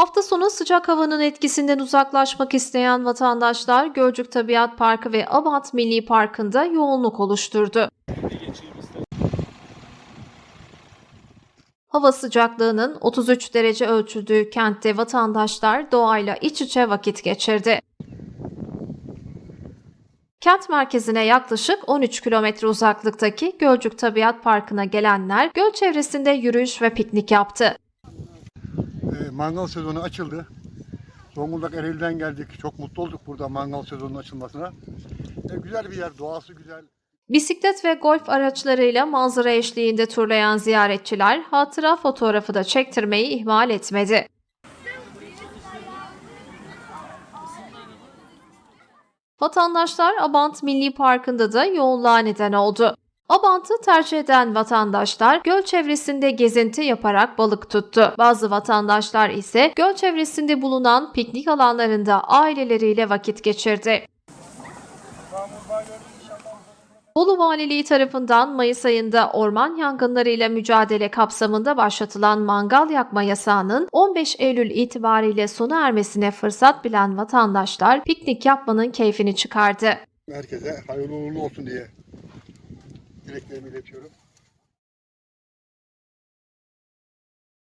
Hafta sonu sıcak havanın etkisinden uzaklaşmak isteyen vatandaşlar Gölcük Tabiat Parkı ve Abant Milli Parkı'nda yoğunluk oluşturdu. Hava sıcaklığının 33 derece ölçüldüğü kentte vatandaşlar doğayla iç içe vakit geçirdi. Kent merkezine yaklaşık 13 kilometre uzaklıktaki Gölcük Tabiat Parkı'na gelenler göl çevresinde yürüyüş ve piknik yaptı. Mangal sezonu açıldı. Zonguldak Ereğli'den geldik. Çok mutlu olduk burada mangal sezonunun açılmasına. E, güzel bir yer, doğası güzel. Bisiklet ve golf araçlarıyla manzara eşliğinde turlayan ziyaretçiler hatıra fotoğrafı da çektirmeyi ihmal etmedi. Vatandaşlar Abant Milli Parkı'nda da yoğunluğa neden oldu. Abant'ı tercih eden vatandaşlar göl çevresinde gezinti yaparak balık tuttu. Bazı vatandaşlar ise göl çevresinde bulunan piknik alanlarında aileleriyle vakit geçirdi. Bolu Valiliği tarafından Mayıs ayında orman yangınlarıyla mücadele kapsamında başlatılan mangal yakma yasağının 15 Eylül itibariyle sona ermesine fırsat bilen vatandaşlar piknik yapmanın keyfini çıkardı. Herkese hayırlı uğurlu olsun diye dileklerimi iletiyorum.